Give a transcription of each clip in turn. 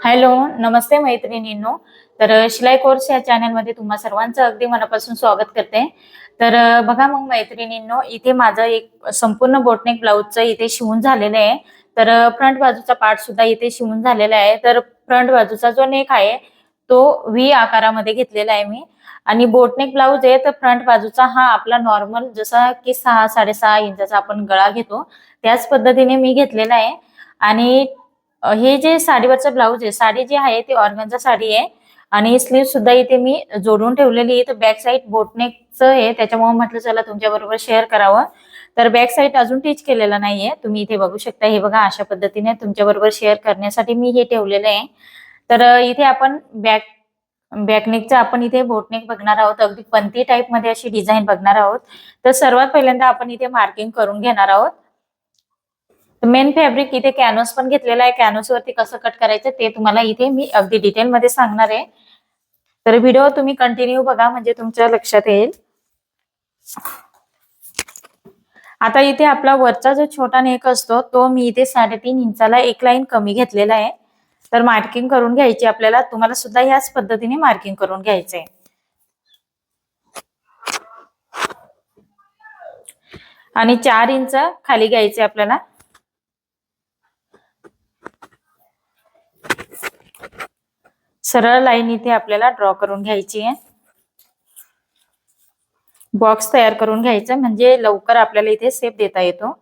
Hello नमस्ते मैत्रिणींनो. तर शिलाई कोर्स या चॅनलमध्ये तुम्हा सर्वांचं अगदी मनापासून स्वागत करते. तर बघा मग मैत्रिणींनो इथे माझं एक संपूर्ण बोटनेक ब्लाऊजचं इथे शिवून झालेलं आहे. तर फ्रंट बाजूचा पार्ट सुद्धा इथे शिवून झालेला आहे. तर फ्रंट बाजूचा जो नेक आहे तो व्ही आकारामध्ये घेतलेला आहे मी. आणि बोटनेक ब्लाऊज आहे तर फ्रंट बाजूचा हा आपला नॉर्मल जसा की सहा साडेसहा इंचाचा आपण गळा घेतो त्याच पद्धतीने मी घेतलेला आहे. आणि हे जे साडीवरचं ब्लाऊज आहे साडी जी आहे ती ऑर्गनचा साडी आहे. आणि स्लीव सुद्धा इथे मी जोडून ठेवलेली आहे. तर बॅक साईड बोटनेकचं आहे. त्याच्यामुळे म्हटलं चला तुमच्या बरोबर शेअर करावं. तर बॅक साईड अजून टीच केलेला नाहीये. तुम्ही इथे बघू शकता. हे बघा अशा पद्धतीने तुमच्या बरोबर शेअर करण्यासाठी मी हे ठेवलेलं आहे. तर इथे आपण बॅक बॅकनेकचं आपण इथे बोटनेक बघणार आहोत. अगदी पंती टाईपमध्ये अशी डिझाईन बघणार आहोत. तर सर्वात पहिल्यांदा आपण इथे मार्किंग करून घेणार आहोत. मेन फॅब्रिक इथे कॅनोस पण घेतलेला आहे. कॅनोस वरती कसं कट करायचं ते तुम्हाला इथे मी अगदी डिटेल मध्ये सांगणार आहे. तर व्हिडिओ तुम्ही कंटिन्यू बघा म्हणजे तुमच्या लक्षात येईल. आता इथे आपला वरचा जो छोटा नेक असतो तो मी इथे साडेतीन इंचाला एक लाईन कमी घेतलेला आहे. तर मार्किंग करून घ्यायची आपल्याला. तुम्हाला सुद्धा ह्याच पद्धतीने मार्किंग करून घ्यायचंय आणि चार इंच खाली घ्यायचे आपल्याला. सरळ लाईन इथे आपल्याला ड्रॉ करून घ्यायची आहे. बॉक्स तयार करून घ्यायचा म्हणजे लवकर आपल्याला इथे सेप देता येतो.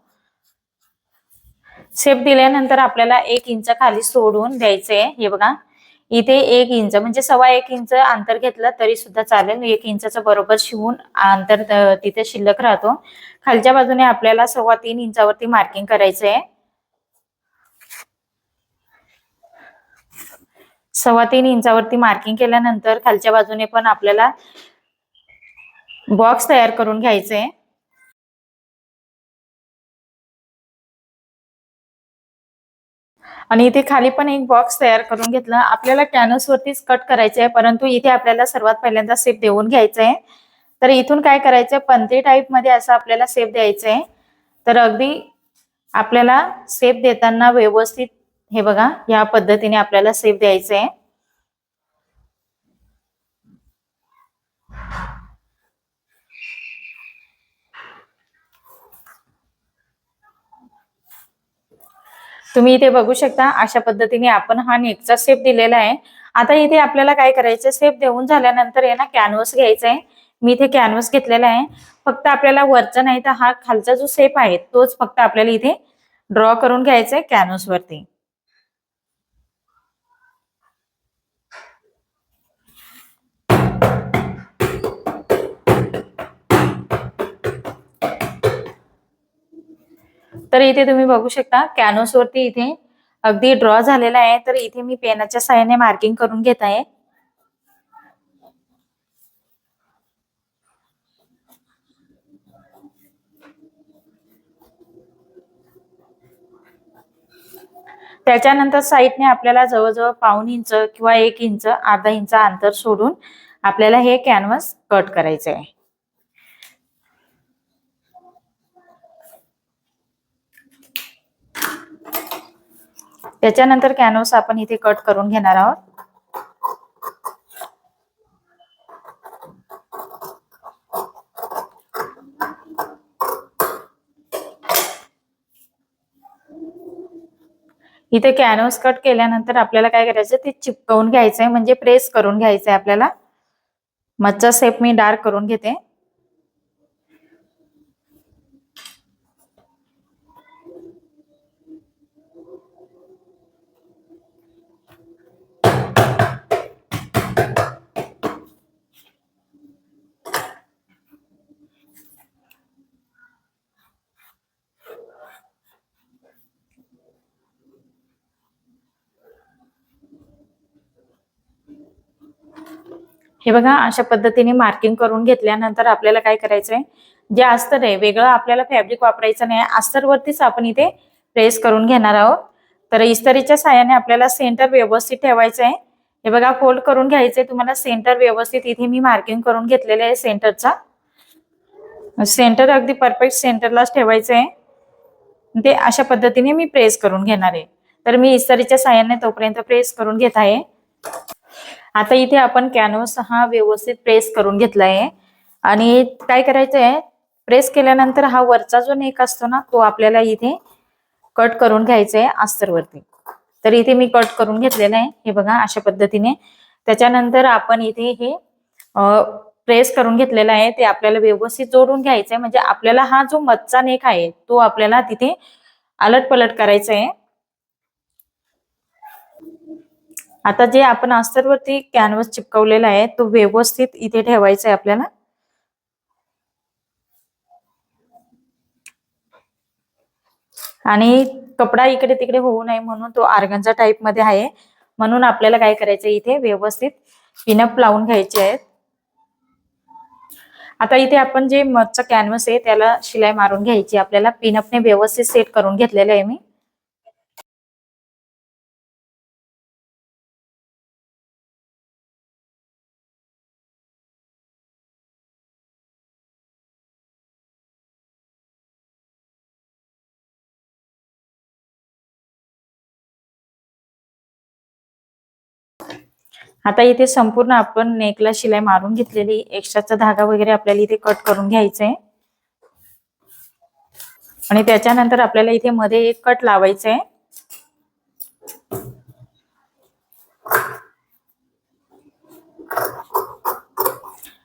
सेप दिल्यानंतर आपल्याला एक इंच खाली सोडून द्यायचे हे बघा इथे एक इंच म्हणजे सव्वा एक इंच अंतर घेतलं तरी सुद्धा चालेल. एक इंचाचं बरोबर शिवून अंतर तिथे शिल्लक राहतो. खालच्या बाजूने आपल्याला सव्वा तीन इंचावरती मार्किंग करायचं आहे. सव्वा तीन इंचावरती मार्किंग केल्यानंतर खालच्या बाजूने पण आपल्याला बॉक्स तयार करून घ्यायचे. आणि इथे खाली पण एक बॉक्स तयार करून घेतला. आपल्याला कॅनस वरतीच कट करायचे आहे परंतु इथे आपल्याला सर्वात पहिल्यांदा सेप देऊन घ्यायचं आहे तर इथून काय करायचंय? पंथी टाईपमध्ये असं आपल्याला सेप द्यायचं आहे तर अगदी आपल्याला सेप देताना व्यवस्थित हे बघा या पद्धतीने आपल्याला सेप द्यायचं आहे तुम्ही इथे बघू शकता अशा पद्धतीने आपण हा नेकचा सेप दिलेला आहे. आता इथे आपल्याला काय करायचं सेप देऊन झाल्यानंतर आहे ना कॅनव्हस घ्यायचा आहे मी इथे कॅनव्हस घेतलेला आहे. फक्त आपल्याला वरचा नाही तर हा खालचा जो सेप आहे तोच फक्त आपल्याला इथे ड्रॉ करून घ्यायचा आहे कॅनव्हसवरती तर इथे तुम्ही बघू शकता कॅनोस वरती इथे अगदी ड्रॉ झालेला आहे. तर इथे मी पेनाच्या सहाय्याने मार्किंग करून घेत आहे. त्याच्यानंतर साईडने आपल्याला जवळजवळ पाऊन इंच किंवा एक इंच अर्धा इंच अंतर सोडून आपल्याला हे कॅनव्हास कट करायचं आहे त्याच्यानंतर कॅनव्हास आपण इथे कट करून घेणार आहोत. इथे कॅनव्हास कट केल्यानंतर आपल्याला काय करायचं ते चिपकवून घ्यायचंय म्हणजे प्रेस करून घ्यायचंय आपल्याला. मच्छा सेप मी डार्क करून घेते. हे बघा अशा पद्धतीने मार्किंग करून घेतल्यानंतर आपल्याला काय करायचंय? जे अस्तर आहे वेगळं आपल्याला फॅब्रिक वापरायचं नाही. अस्तरवरतीच आपण इथे प्रेस करून घेणार आहोत. तर इस्तरीच्या साह्याने आपल्याला सेंटर व्यवस्थित ठेवायचं आहे हे बघा फोल्ड करून घ्यायचंय. तुम्हाला सेंटर व्यवस्थित इथे मी मार्किंग करून घेतलेलं आहे सेंटरचा सेंटर अगदी परफेक्ट सेंटरलाच ठेवायचं आहे ते अशा पद्धतीने मी प्रेस करून घेणार आहे. तर मी इस्तरीच्या साह्याने तोपर्यंत प्रेस करून घेत आहे. आता इथे आपण कॅनव्हस हा व्यवस्थित प्रेस करून घेतलाय. आणि काय करायचं आहे प्रेस केल्यानंतर हा वरचा जो नेक असतो ना तो आपल्याला इथे कट करून घ्यायचा आहे अस्तरवरती. तर इथे मी कट करून घेतलेला आहे. हे बघा अशा पद्धतीने. त्याच्यानंतर आपण इथे हे प्रेस करून घेतलेला आहे. ते आपल्याला व्यवस्थित जोडून घ्यायचं आहे म्हणजे आपल्याला हा जो मधचा नेक आहे तो आपल्याला तिथे अलट पलट करायचा आहे आता जे आपण अस्तरवरती कॅनव्हस चिपकवलेला आहे तो व्यवस्थित इथे ठेवायचा आहे आपल्याला. आणि कपडा इकडे तिकडे होऊ नये म्हणून तो आर्गनचा टाईपमध्ये आहे. म्हणून आपल्याला काय करायचं इथे? व्यवस्थित पिनअप लावून घ्यायचे आहेत. आता इथे आपण जे मधचं कॅनव्हस आहे त्याला शिलाई मारून घ्यायची. आपल्याला पिनअपने व्यवस्थित सेट करून घेतलेलं आहे मी. आता इथे संपूर्ण आपण नेकला शिलाई मारून घेतलेली एक्स्ट्राचा धागा वगैरे आपल्याला इथे कट करून घ्यायचा आहे आणि त्याच्यानंतर आपल्याला इथे मध्ये एक कट लावायचा आहे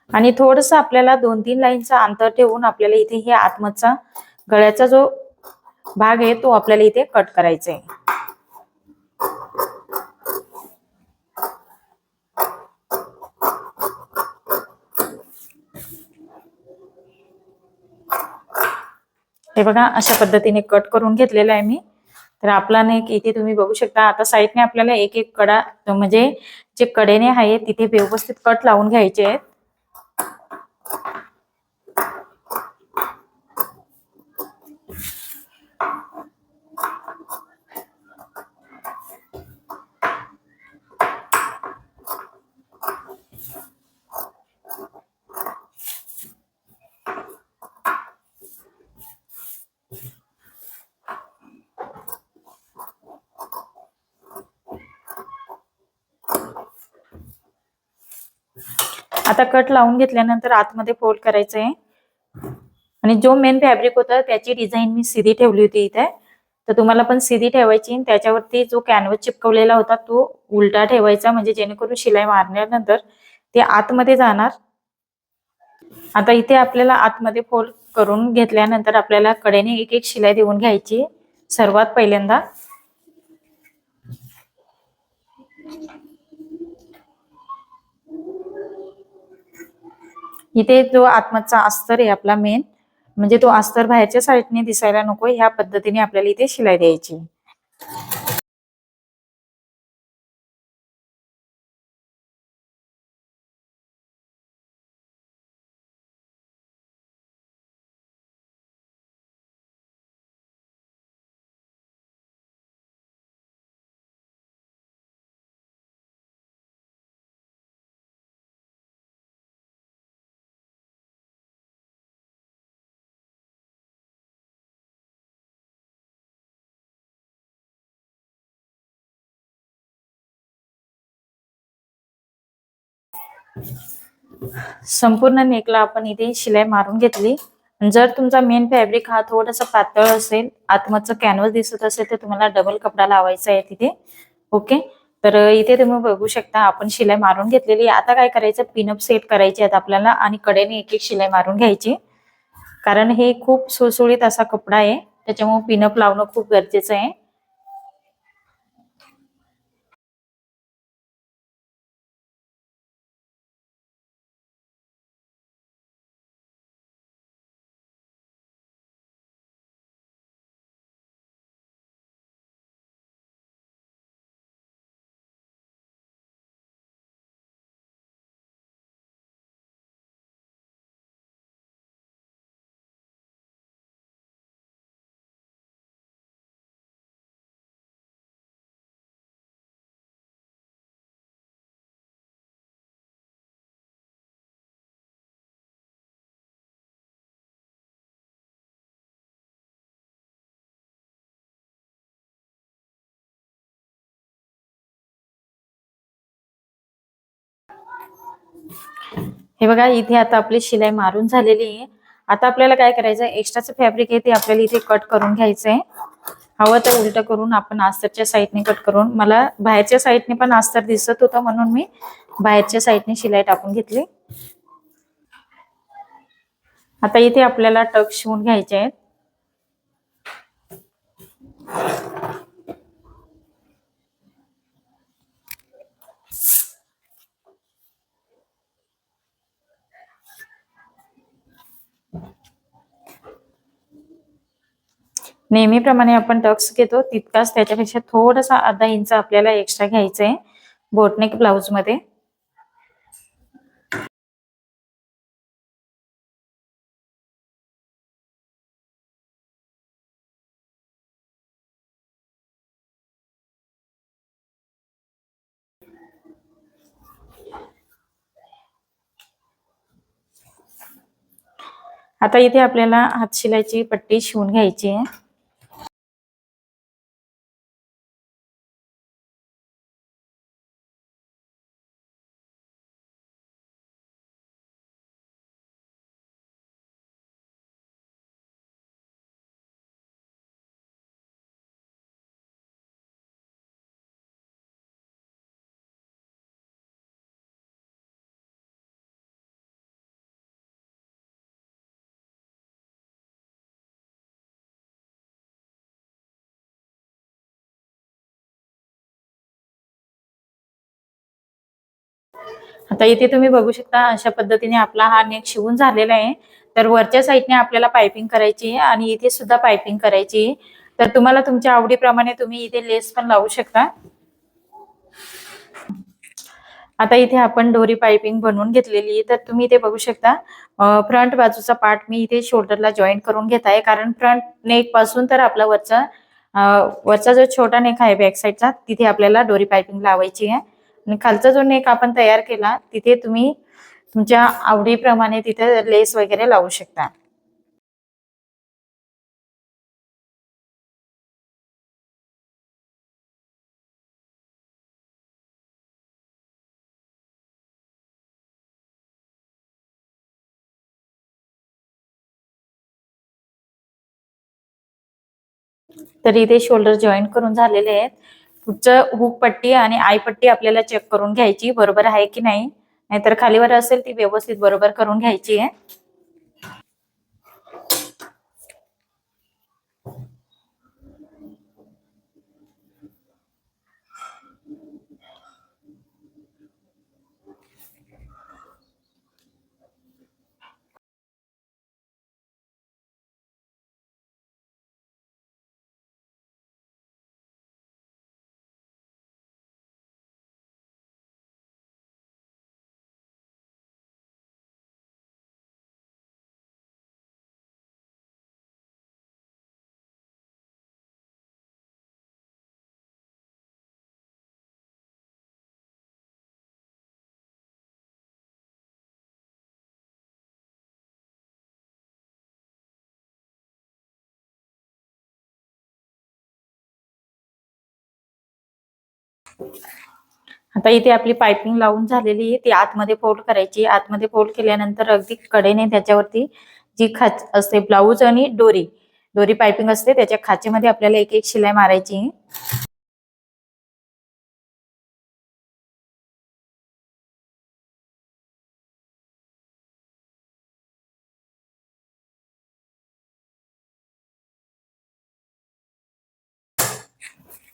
आणि थोडस आपल्याला दोन तीन लाईनचा अंतर ठेवून आपल्याला इथे हे आतमधचा गळ्याचा जो भाग आहे तो आपल्याला इथे कट करायचा आहे हे बघा अशा पद्धतीने कट करून घेतलेला आहे मी. तर आपला नेक इथे तुम्ही बघू शकता आता साईडने आपल्याला एक एक कडा म्हणजे जे कडेने आहे तिथे व्यवस्थित कट लावून घ्यायचे आहेत. आता कट लावून घेतल्यानंतर आतमध्ये फोल्ड करायचं आहे आणि जो मेन फॅब्रिक होता त्याची डिझाईन मी सिधी ठेवली होती इथे. तर तुम्हाला पण सिधी ठेवायची त्याच्यावरती जो कॅनव्हस चिपकवलेला होता तो उलटा ठेवायचा. म्हणजे जेणेकरून शिलाई मारल्यानंतर ते आतमध्ये जाणार. आता इथे आपल्याला आतमध्ये फोल्ड करून घेतल्यानंतर आपल्याला कडेने एक एक शिलाई देऊन घ्यायची. सर्वात पहिल्यांदा. इथे जो आत्माचा अस्तर आहे आपला मेन म्हणजे तो अस्तर बाहेरच्या साईडने दिसायला नको ह्या पद्धतीने आपल्याला इथे शिलाई द्यायची. संपूर्ण नेकला आपण इथे शिलाई मारून घेतली. जर तुमचा मेन फॅब्रिक हा थोडासा पातळ असेल आतमधचं कॅनव्हस दिसत असेल तर तुम्हाला डबल कपडा लावायचा आहे तिथे. ओके तर इथे तुम्ही बघू शकता आपण शिलाई मारून घेतलेली. आता काय करायचं? पिनअप सेट करायचे आहेत आपल्याला आणि कडेने एक एक शिलाई मारून घ्यायची. कारण हे खूप सुळसुळीत असा कपडा आहे. त्याच्यामुळे पिनअप लावणं खूप गरजेचं आहे. हे बघा इथे आता आपली शिलाई मारून झालेली आहे. आता आपल्याला काय करायचं एक्स्ट्राचं फॅब्रिक आहे ते आपल्याला इथे कट करून घ्यायचं आहे हवं तर उलट करून आपण आस्तरच्या साईडने कट करून मला बाहेरच्या साईडने पण आस्तर दिसत होतं म्हणून मी बाहेरच्या साईडने शिलाई टाकून घेतली. आता इथे आपल्याला टक शिवून घ्यायचे आहेत. नेहमीप्रमाणे आपण टक्स घेतो तितकाच त्याच्यापेक्षा थोडासा अर्धा इंच आपल्याला एक्स्ट्रा घ्यायचा आहे बोटनेक ब्लाउजमध्ये. आता इथे आपल्याला हातशिलाईची पट्टी शिवून घ्यायची आहे. आता इथे तुम्ही बघू शकता अशा पद्धतीने आपला हा नेक शिवून झालेला आहे. तर वरच्या साईडने आपल्याला पायपिंग करायची आहे आणि इथे सुद्धा पायपिंग करायची आहे. तर तुम्हाला तुमच्या आवडीप्रमाणे तुम्ही इथे लेस पण लावू शकता. आता इथे आपण डोरी पायपिंग बनवून घेतलेली तर तुम्ही इथे बघू शकता फ्रंट बाजूचा पार्ट मी इथे शोल्डरला जॉईन करून घेत आहे. कारण फ्रंट नेकपासून तर आपला वरचा वरचा जो छोटा नेक आहे बॅक साईडचा तिथे आपल्याला डोरी पायपिंग लावायची आहे. आणि खालचा जो नेक आपण तयार केला तिथे तुम्ही तुमच्या आवडीप्रमाणे तिथे लेस वगैरे लावू शकता. तर इथे शोल्डर जॉईन करून झालेले आहेत. पुढचं हुक पट्टी आणि आय पट्टी आपल्याला चेक करून घ्यायची बरोबर आहे की नाही? नाहीतर खालीवर असेल ती व्यवस्थित बरोबर करून घ्यायची आहे. आता इथे आपली पायपिंग लावून झालेली आहे. ती आतमध्ये फोल्ड करायची. आतमध्ये फोल्ड केल्यानंतर अगदी कडेने त्याच्यावरती जी खाच असते ब्लाऊज आणि डोरी डोरी पायपिंग असते त्याच्या खाचेमध्ये आपल्याला एक एक शिलाई मारायची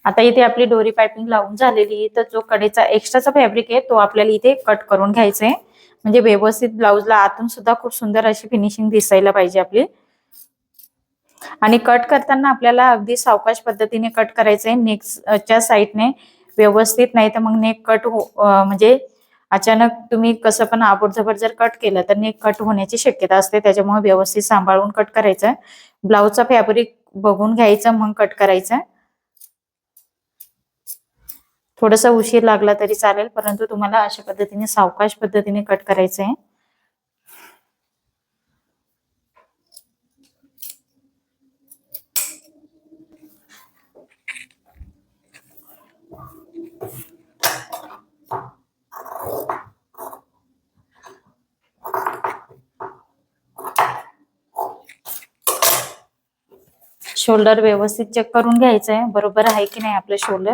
आता इथे आपली डोरी पायपिंग लावून झालेली तर जो कडेचा एक्स्ट्राचा फॅब्रिक आहे तो आपल्याला इथे कट करून घ्यायचा आहे. म्हणजे व्यवस्थित ब्लाऊजला आतून सुद्धा खूप सुंदर अशी फिनिशिंग दिसायला पाहिजे आपली. आणि कट करताना आपल्याला अगदी सावकाश पद्धतीने कट करायचंय नेकच्या साईडने व्यवस्थित नाही तर मग नेक कट हो म्हणजे अचानक तुम्ही कसं पण आबोडझबड जर कट केलं तर नेक कट होण्याची शक्यता असते. त्याच्यामुळे व्यवस्थित सांभाळून कट करायचं ब्लाऊजचा फॅब्रिक बघून घ्यायचं मग कट करायचं थोडासा उशीर लागला तरी चालेल परंतु तुम्हाला अशा पद्धतीने सावकाश पद्धतीने कट करायचं आहे शोल्डर व्यवस्थित चेक करून घ्यायचं आहे बरोबर आहे की नाही आपलं शोल्डर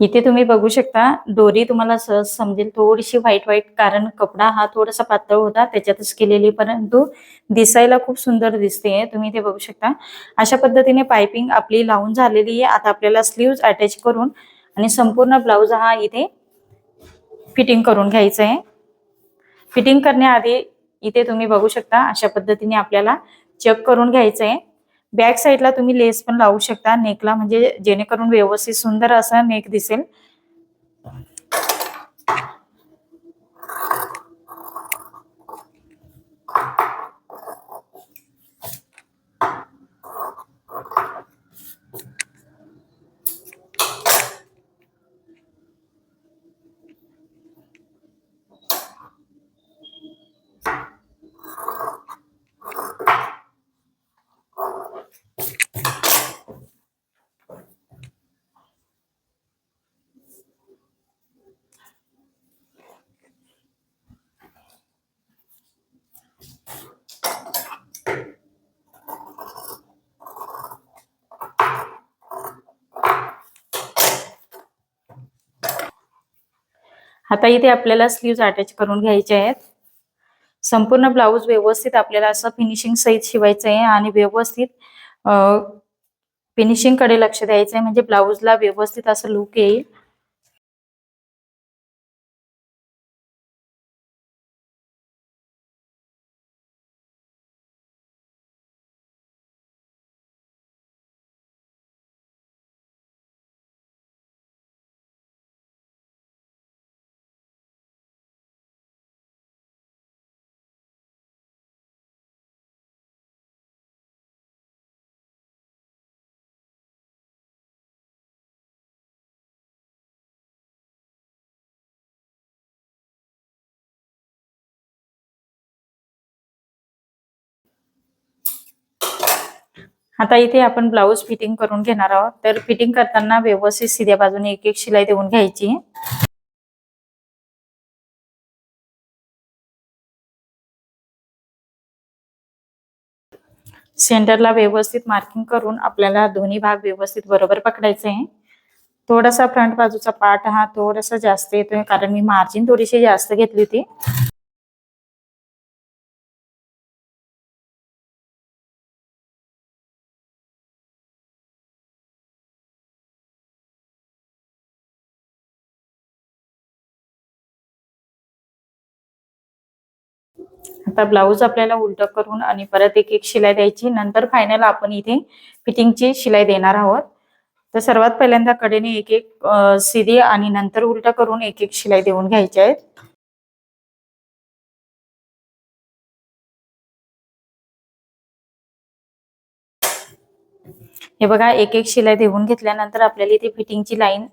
इथे तुम्ही बघू शकता दोरी तुम्हाला सहज समजेल थोडीशी व्हाईट व्हाईट कारण कपडा हा थोडासा पातळ होता त्याच्यातच केलेली परंतु दिसायला खूप सुंदर दिसते तुम्ही इथे बघू शकता. अशा पद्धतीने पायपिंग आपली लावून झालेली आहे आता आपल्याला स्लीव्ज अटॅच करून आणि संपूर्ण ब्लाऊज हा इथे फिटिंग करून घ्यायचा आहे. फिटिंग करण्याआधी इथे तुम्ही बघू शकता अशा पद्धतीने आपल्याला चेक करून घ्यायचं आहे. बॅक साईडला तुम्ही लेस पण लावू शकता नेकला म्हणजे जेणेकरून व्यवस्थित सुंदर असा नेक दिसेल. आता इथे आपल्याला स्लीव्ह अटॅच करून घ्यायचे आहेत. संपूर्ण ब्लाऊज व्यवस्थित आपल्याला असं फिनिशिंग सहित शिवायचं आहे आणि व्यवस्थित फिनिशिंगकडे लक्ष द्यायचं आहे. म्हणजे ब्लाऊजला व्यवस्थित असं लुक येईल. आता इथे आपण ब्लाऊज फिटिंग करून घेणार आहोत. तर फिटिंग करताना व्यवस्थित सिध्या बाजूने एक एक शिलाई देऊन घ्यायची. सेंटरला व्यवस्थित मार्किंग करून आपल्याला दोन्ही भाग व्यवस्थित बरोबर पकडायचे. आहे थोडासा फ्रंट बाजूचा पार्ट हा थोडासा जास्त येतोय कारण मी मार्जिन थोडीशी जास्त घेतली होती. आता ब्लाऊज आपल्याला उलट करून आणि परत एक एक शिलाई द्यायची. नंतर फायनल आपण इथे फिटिंगची शिलाई देणार आहोत. तर सर्वात पहिल्यांदा कडेने एक एक सिधी आणि नंतर उलट करून एक एक शिलाई देऊन घ्यायची आहेत. हे बघा एक एक शिलाई देऊन घेतल्यानंतर आपल्याला इथे फिटिंगची लाईन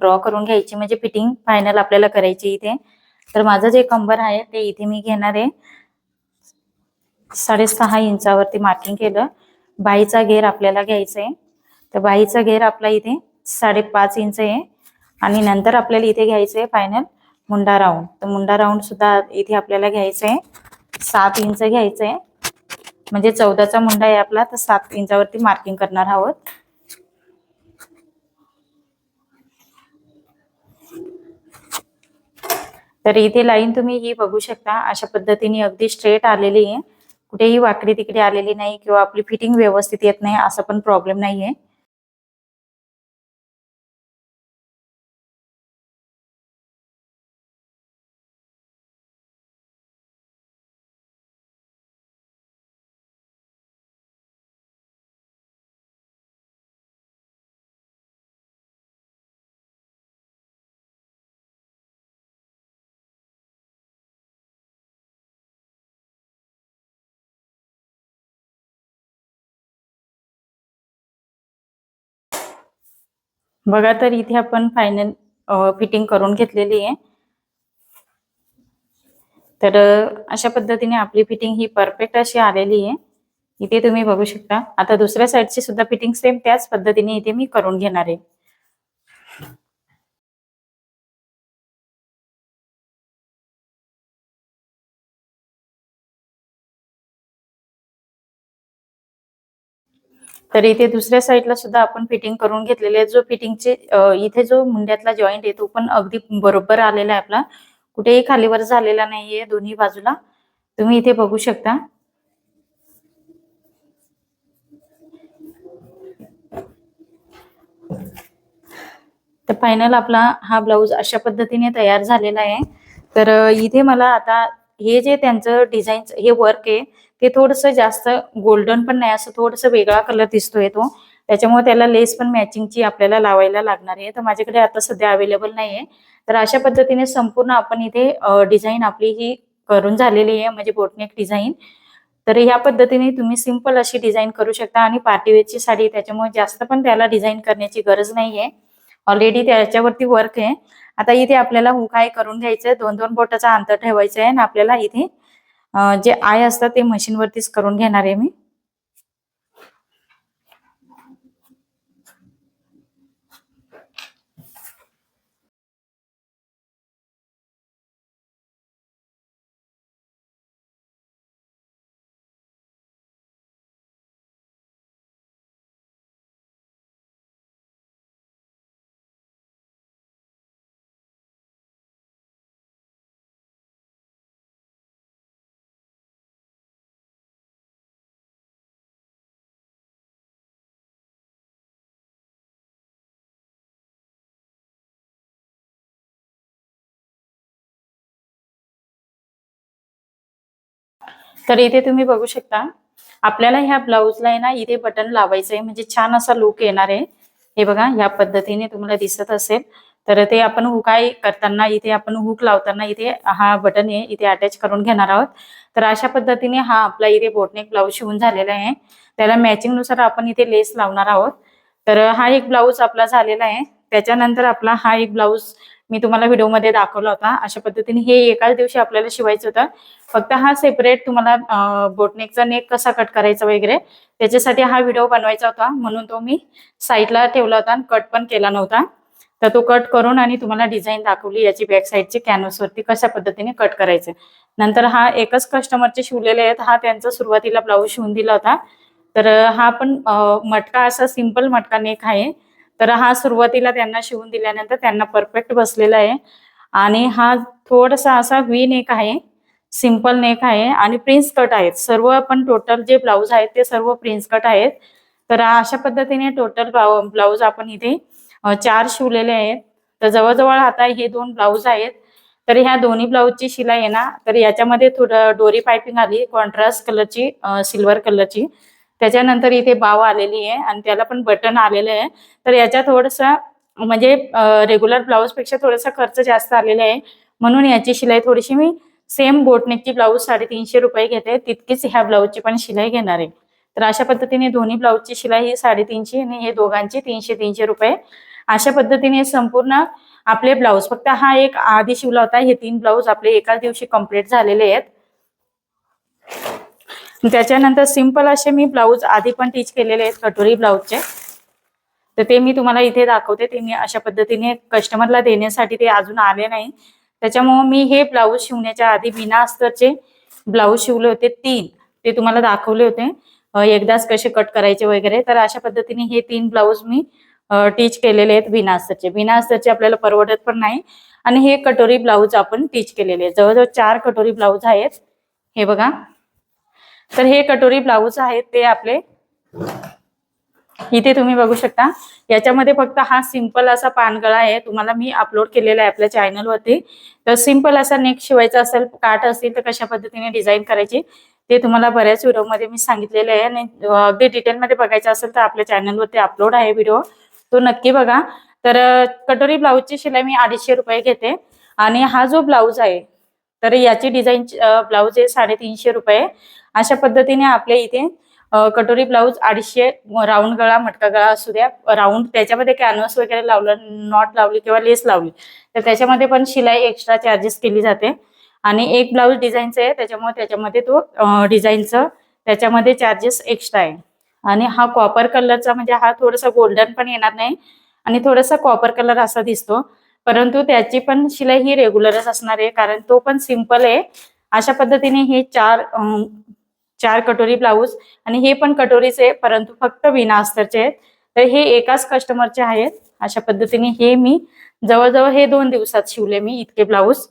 ड्रॉ करून घ्यायची. म्हणजे फिटिंग फायनल आपल्याला करायची इथे. तर माझं जे कंबर आहे ते इथे मी घेणार आहे. साडेसहा इंचावरती मार्किंग केलं. बाईचा घेर आपल्याला घ्यायचा आहे तर बाईचा घेर आपला इथे साडेपाच इंच आहे. आणि नंतर आपल्याला इथे घ्यायचं आहे फायनल मुंडा राऊंड तर मुंडा राऊंड सुद्धा इथे आपल्याला घ्यायचं आहे सात इंच घ्यायचं आहे म्हणजे चौदाचा मुंडा आहे आपला तर सात इंचावरती मार्किंग करणार आहोत. तर इथे लाईन तुम्ही ही बघू शकता. अशा पद्धतीने अगदी स्ट्रेट आलेली आहे. कुठेही वाकडी तिकडे आलेली नाही किंवा आपली फिटिंग व्यवस्थित येत नाही असा पण प्रॉब्लेम नाहीये. बघा तर इथे आपण फायनल फिटिंग करून घेतलेली आहे. तर अशा पद्धतीने आपली फिटिंग ही परफेक्ट अशी आलेली आहे. इथे तुम्ही बघू शकता. आता दुसऱ्या साईडची सुद्धा फिटिंग सेम त्याच पद्धतीने इथे मी करून घेणार आहे. तर इथे दुसऱ्या साईडला सुद्धा आपण फिटिंग करून घेतलेले आहे जो फिटिंगचे इथे जो मुंड्यातला जॉईंट आहे तो पण अगदी बरोबर आलेला आहे आपला. कुठेही खालीवर झालेला नाहीये दोन्ही बाजूला. तुम्ही इथे बघू शकता. तर फायनल आपला हा ब्लाऊज अशा पद्धतीने तयार झालेला आहे. तर इथे मला आता हे जे त्यांचं डिझाईन हे वर्क आहे ते थोडस जास्त गोल्डन पण नाही असं थोडस वेगळा कलर दिसतोय तो. त्याच्यामुळे त्याला लेस पण मॅचिंगची आपल्याला लावायला लागणार आहे. तर माझ्याकडे आता सध्या अवेलेबल नाहीये. तर अशा पद्धतीने संपूर्ण आपण इथे डिझाईन आपली ही करून झालेली आहे. म्हणजे बोटनेक डिझाईन तर ह्या पद्धतीने तुम्ही सिंपल अशी डिझाईन करू शकता आणि पार्टीवेअरची साडी त्याच्यामुळे जास्त पण त्याला डिझाईन करण्याची गरज नाहीये. ऑलरेडी त्याच्यावरती वर्क आहे. आता इथे आपल्याला हुकाय करून घ्यायचंय. दोन दोन बोटाचा अंतर ठेवायचं आहे आणि आपल्याला इथे जे आय असतात ते मशीन वरतीच करून घेणार आहे मी. तर इथे तुम्ही बघू शकता आपल्याला ह्या ब्लाऊजला आहे ना इथे बटन लावायचं आहे म्हणजे छान असा लुक येणार आहे. हे बघा ह्या पद्धतीने तुम्हाला दिसत असेल. तर ते आपण हुकाय करताना इथे आपण हुक लावताना इथे हा बटन आहे इथे अटॅच करून घेणार आहोत. तर अशा पद्धतीने हा आपला इथे बोटनेक ब्लाऊज शिवून झालेला आहे. त्याला मॅचिंगनुसार आपण इथे लेस लावणार आहोत. तर हा एक ब्लाऊज आपला झालेला आहे. त्याच्यानंतर आपला हा एक ब्लाऊज मी तुम्हाला व्हिडिओमध्ये दाखवला होता. अशा पद्धतीने हे एकाच दिवशी आपल्याला शिवायचं होतं. फक्त हा सेपरेट तुम्हाला बोटनेकचा नेक कसा कट करायचा वगैरे त्याच्यासाठी हा व्हिडिओ बनवायचा होता. म्हणून तो मी साईडला ठेवला होता आणि कट पण केला नव्हता. तर तो कट करून आणि तुम्हाला डिझाईन दाखवली याची बॅक साईडची कॅनव्हसवरती कशा पद्धतीने कट करायचे. नंतर हा एकच कस्टमरचे शिवलेले आहेत हा त्यांचा सुरुवातीला ब्लाऊज शिवून दिला होता. तर हा पण मटका असा सिंपल मटका नेक आहे. तर हा सुरुवातीला त्यांना शिवून दिल्यानंतर त्यांना परफेक्ट बसलेला आहे. आणि हा थोडासा असा व्ही नेक आहे सिंपल नेक आहे आणि प्रिन्स कट आहेत. सर्व पण टोटल जे ब्लाऊज आहेत ते सर्व प्रिन्स कट आहेत. तर अशा पद्धतीने टोटल ब्लाऊज आपण इथे चार शिवलेले आहेत. तर जवळजवळ आता हे दोन ब्लाऊज आहेत. तर ह्या दोन्ही ब्लाऊजची शिलाई आहे ना तर याच्यामध्ये थोडं डोरी पायपिंग आली कॉन्ट्रास्ट कलरची सिल्वर कलरची त्याच्यानंतर इथे बाव आलेली आहे आणि त्याला पण बटन आलेलं आहे. तर याच्या थोडंसं म्हणजे रेग्युलर ब्लाऊजपेक्षा थोडासा खर्च जास्त आलेला आहे. म्हणून याची शिलाई थोडीशी मी सेम बोटनेकची ब्लाऊज साडेतीनशे रुपये घेते. तितकीच ह्या ब्लाऊजची पण शिलाई घेणार आहे. तर अशा पद्धतीने दोन्ही ब्लाऊजची शिलाई ही साडेतीनशे आणि हे दोघांची तीनशे तीनशे रुपये. अशा पद्धतीने संपूर्ण आपले ब्लाऊज फक्त हा एक आधी शिवला होता. हे तीन ब्लाऊज आपले एकाच दिवशी कंप्लीट झालेले आहेत. त्याच्यानंतर सिंपल असे मी ब्लाऊज आधी पण टीच केलेले आहेत कटोरी ब्लाऊजचे. तर ते मी तुम्हाला इथे दाखवते ते मी अशा पद्धतीने कस्टमरला देण्यासाठी ते अजून आले नाही. त्याच्यामुळे मी हे ब्लाऊज शिवण्याच्या आधी बिना अस्तरचे ब्लाऊज शिवले होते तीन. ते तुम्हाला दाखवले होते. एकदाच कसे कट करायचे वगैरे. तर अशा पद्धतीने हे तीन ब्लाऊज मी टीच केलेले आहेत बिना अस्तरचे. बिना अस्तरचे आपल्याला परवडत पण नाही. आणि हे कटोरी ब्लाऊज आपण टीच केलेले आहेत. जवळजवळ चार कटोरी ब्लाऊज आहेत. हे बघा. तर हे कटोरी ब्लाऊज आहेत ते आपले. इथे तुम्ही बघू शकता. याच्यामध्ये फक्त हा सिंपल असा पानगळा आहे. तुम्हाला मी अपलोड केलेला आहे आपल्या चॅनलवरती तर सिंपल असा नेक शिवायचा असेल काठ असेल तर कशा पद्धतीने डिझाईन करायची ते तुम्हाला बऱ्याच व्हिडिओमध्ये मी सांगितलेले आहे. आणि अगदी डिटेलमध्ये बघायचं असेल तर आपल्या चॅनलवरती अपलोड आहे व्हिडिओ तो नक्की बघा. तर कटोरी ब्लाऊजची शिलाई मी अडीचशे रुपये घेते. आणि हा जो ब्लाऊज आहे तर याची डिझाईन ब्लाऊज आहे साडेतीनशे रुपये. अशा पद्धतीने आपल्या इथे कटोरी ब्लाऊज अडीचशे राऊंड गळा मटका गळा असू द्या राऊंड त्याच्यामध्ये कॅनव्हस वगैरे लावलं नॉट लावली किंवा लेस लावली तर त्याच्यामध्ये पण शिलाई एक्स्ट्रा चार्जेस केली जाते. आणि एक ब्लाऊज डिझाईनचं आहे त्याच्यामुळे त्याच्यामध्ये तो डिझाईनचं त्याच्यामध्ये चार्जेस एक्स्ट्रा आहे. आणि हा कॉपर कलरचा म्हणजे हा थोडासा गोल्डन पण येणार नाही आणि थोडासा कॉपर कलर असा दिसतो. परंतु त्याची पण शिलाई ही रेग्युलरच असणार आहे कारण तो पण सिंपल आहे. अशा पद्धतीने हे चार चार कटोरी ब्लाऊज आणि हे पण कटोरीचे आहे परंतु फक्त विना अस्तरचे आहेत. तर हे एकाच कस्टमरचे आहेत. अशा पद्धतीने हे मी जवळजवळ हे दोन दिवसात शिवले मी इतके ब्लाऊज.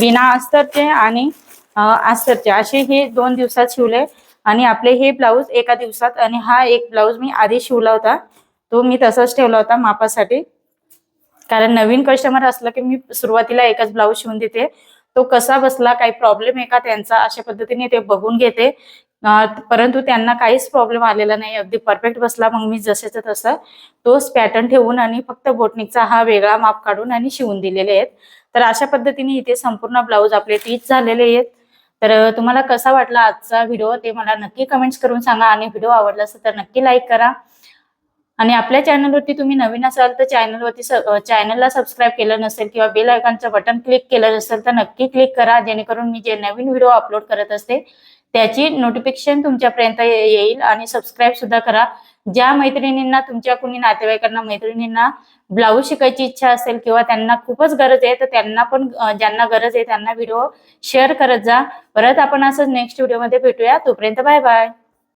बिना अस्तरचे आणि अस्तरचे असे हे दोन दिवसात शिवले आणि आपले हे ब्लाऊज एका दिवसात आणि हा एक ब्लाऊज मी आधी शिवला होता. तो मी तसाच ठेवला होता मापासाठी. कारण नवीन कस्टमर असलं की मी सुरुवातीला एकच ब्लाऊज शिवून देते. तो कसा बसला काही प्रॉब्लेम आहे का त्यांचा? अशा पद्धतीने ते बघून घेते. परंतु त्यांना काहीच प्रॉब्लेम आलेला नाही. अगदी परफेक्ट बसला मग मी जसेचा तसा तोच पॅटर्न ठेवून आणि फक्त बोटनिकचा हा वेगळा माप काढून आणि शिवून दिलेले आहेत. तर अशा पद्धतीने इथे संपूर्ण ब्लाऊज आपले टीच झालेले आहेत. तर तुम्हाला कसा वाटला आजचा व्हिडिओ ते मला नक्की कमेंट्स करून सांगा आणि व्हिडिओ आवडला असेल तर नक्की लाईक करा. आणि आपल्या चॅनलवरती तुम्ही नवीन असाल तर चॅनलवरती चॅनलला सबस्क्राईब केलं नसेल किंवा बेल आयकॉनचं बटन क्लिक केलं नसेल तर नक्की क्लिक करा जेणेकरून मी जे नवीन व्हिडिओ अपलोड करत असते त्याची नोटिफिकेशन तुमच्यापर्यंत येईल आणि सबस्क्राईब सुद्धा करा. ज्या मैत्रिणींना तुमच्या कुणी नातेवाईकांना मैत्रिणींना ब्लाऊज शिकायची इच्छा असेल किंवा त्यांना खूपच गरज आहे तर त्यांना पण ज्यांना गरज आहे त्यांना व्हिडिओ शेअर करत जा. परत आपण असं नेक्स्ट व्हिडिओमध्ये भेटूया. तोपर्यंत बाय बाय